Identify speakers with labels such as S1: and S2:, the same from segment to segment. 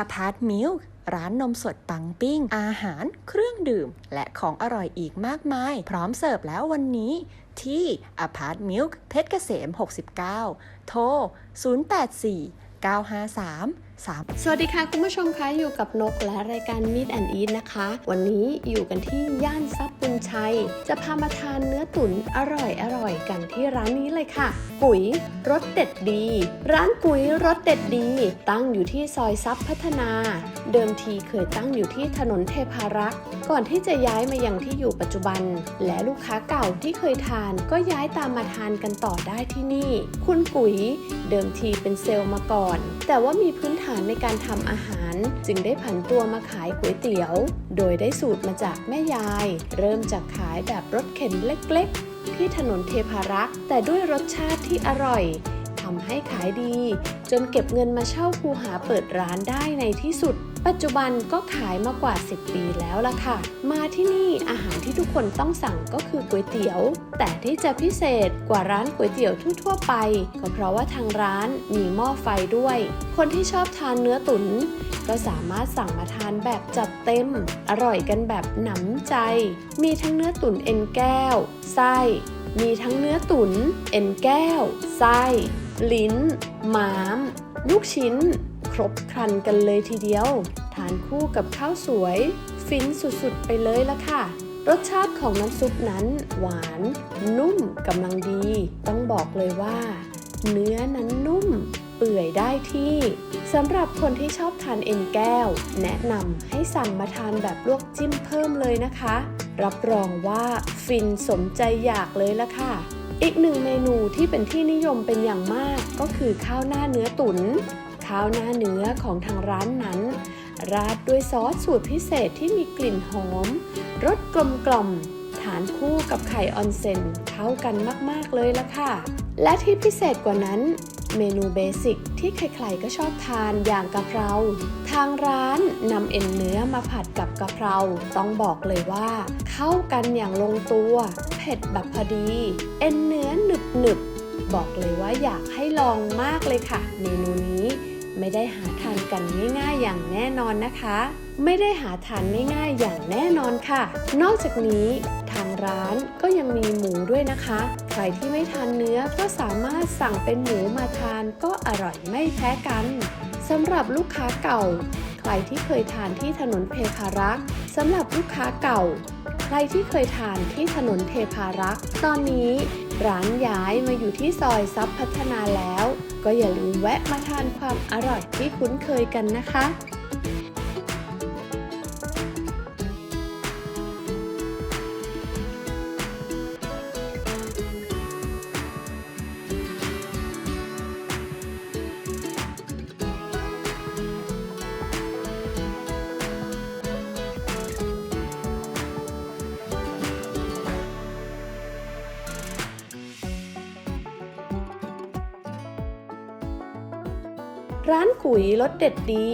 S1: อพาร์ตมิลร้านนมสดปังปิ้ง อาหาร เครื่องดื่ม และของอร่อยอีกมากมาย พร้อมเสิร์ฟแล้ววันนี้ที่อพาร์ตมิลเพชรเกษม 69 โทร 084 953 3
S2: สวัสดีค่ะคุณผู้ชมคะอยู่กับนกและรายการ Meet and Eat นะคะ วันนี้อยู่กันที่ย่านซับบุญชัย จะพามาทานเนื้อตุ๋นอร่อยอร่อยกันที่ร้านนี้เลยค่ะกุ๋ยรสเด็ดดี ร้านกุ๋ยรสเด็ดดี ตั้งอยู่ที่ซอยซับพัฒนา เดิมทีเคยตั้งอยู่ที่ถนนเทพารักษ์ก่อนที่จะย้ายมายังที่อยู่ปัจจุบัน และลูกค้าเก่าที่เคยทานก็ย้ายตามมาทานกันต่อได้ที่นี่ คุณกุ๋ยเดิมทีเป็นเซลล์มาก่อน แต่ว่ามีพื้นฐานในการทำอาหาร จึงได้ผันตัวมาขายก๋วยเตี๋ยว โดยได้สูตรมาจากแม่ยาย เริ่มจากขายแบบรถเข็นเล็กๆ ที่ถนนเทพารักษ์แต่ด้วยรสชาติที่อร่อย ทำให้ขายดี จนเก็บเงินมาเช่าคูหาเปิดร้านได้ในที่สุด ปัจจุบันก็ขายมากว่า 10 ปีแล้วล่ะค่ะ มาที่นี่อาหารที่ทุกคนต้องสั่งก็คือก๋วยเตี๋ยว แต่ที่จะพิเศษกว่าร้านก๋วยเตี๋ยวทั่วๆไป ก็เพราะว่าทางร้านมีหม้อไฟด้วย คนที่ชอบทานเนื้อตุ๋นก็สามารถสั่งมาทานแบบจัดเต็ม อร่อยกันแบบหนำใจ มีทั้งเนื้อตุ๋นเอ็นแก้ว ไส้ มีทั้งเนื้อตุ๋นเอ็นแก้ว ไส้ ลิ้น ม้าม ลูกชิ้น ครบครันกันเลยทีเดียว ทานคู่กับข้าวสวย ฟินสุดๆ ไปเลยละค่ะ รสชาติของน้ำซุปนั้น หวาน นุ่มกำลังดี ต้องบอกเลยว่า เนื้อนั้นนุ่ม เปื่อยได้ที่สำหรับคนที่ชอบทานเอ็นแก้ว แนะนำให้สั่งมาทานแบบลวกจิ้มเพิ่มเลยนะคะ รับรองว่าฟินสมใจอยากเลยละค่ะ อีกหนึ่งเมนูที่เป็นที่นิยมเป็นอย่างมากก็คือข้าวหน้าเนื้อตุน๋นข้าวหน้าเนื้อของทางร้านนั้น ราดด้วยซอสสูตรพิเศษที่มีกลิ่นหอมรสกลมกล่อมทานคู่กับไข่ออนเซนเข้ากันมาก ๆ เลยละค่ะ และที่พิเศษกว่านั้น เมนูเบสิกที่ใครๆก็ชอบทานอย่างกะเพรา ทางร้านนำเอ็นเนื้อมาผัดกับกะเพรา ต้องบอกเลยว่า เข้ากันอย่างลงตัว เผ็ดแบบพอดี เอ็นเนื้อหนึบหนึบๆบอกเลยว่าอยากให้ลองมากเลยค่ะ เมนูนี้ไม่ได้หาทานกันง่ายๆอย่างแน่นอนนะคะ ไม่ได้หาทานง่ายๆอย่างแน่นอนค่ะ นอกจากนี้ ร้านก็ยังมีหมูด้วยนะคะ ใครที่ไม่ทานเนื้อก็สามารถสั่งเป็นหมูมาทานก็อร่อยไม่แพ้กันสำหรับลูกค้าเก่า ใครที่เคยทานที่ถนนเพคารักษ์สำหรับลูกค้าเก่า ใครที่เคยทานที่ถนนเทพารักษ์ตอนนี้ร้านย้ายมาอยู่ที่ซอยซับพัฒนาแล้ว ก็อย่าลืมแวะมาทานความอร่อยที่คุ้นเคยกันนะคะ ร้านกุ๋ยรสเด็ดดี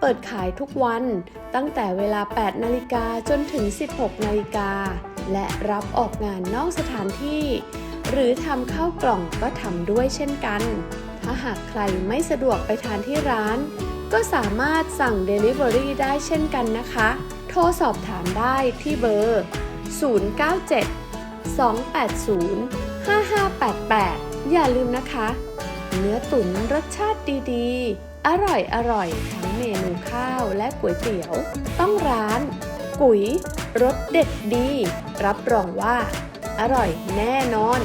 S2: เปิดขายทุกวันตั้งแต่เวลา 8 นาฬิกาจนถึง 16 นาฬิกา และรับออกงานนอกสถานที่ หรือทำข้าวกล่องก็ทำด้วยเช่นกัน ถ้าหากใครไม่สะดวกไปทานที่ร้าน ก็สามารถสั่ง Delivery ได้เช่นกันนะคะ โทรสอบถามได้ที่เบอร์ 097 280 5588 อย่าลืมนะคะ เนื้อตุ๋นรสชาติดีๆ อร่อยอร่อยทั้งเมนูข้าวและก๋วยเตี๋ยว ต้องร้าน กุ๋ยรสเด็ดดี รับรองว่า อร่อยแน่นอน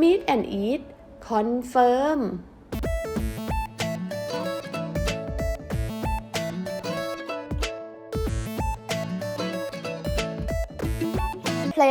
S2: Meet and Eat คอนเฟิร์ม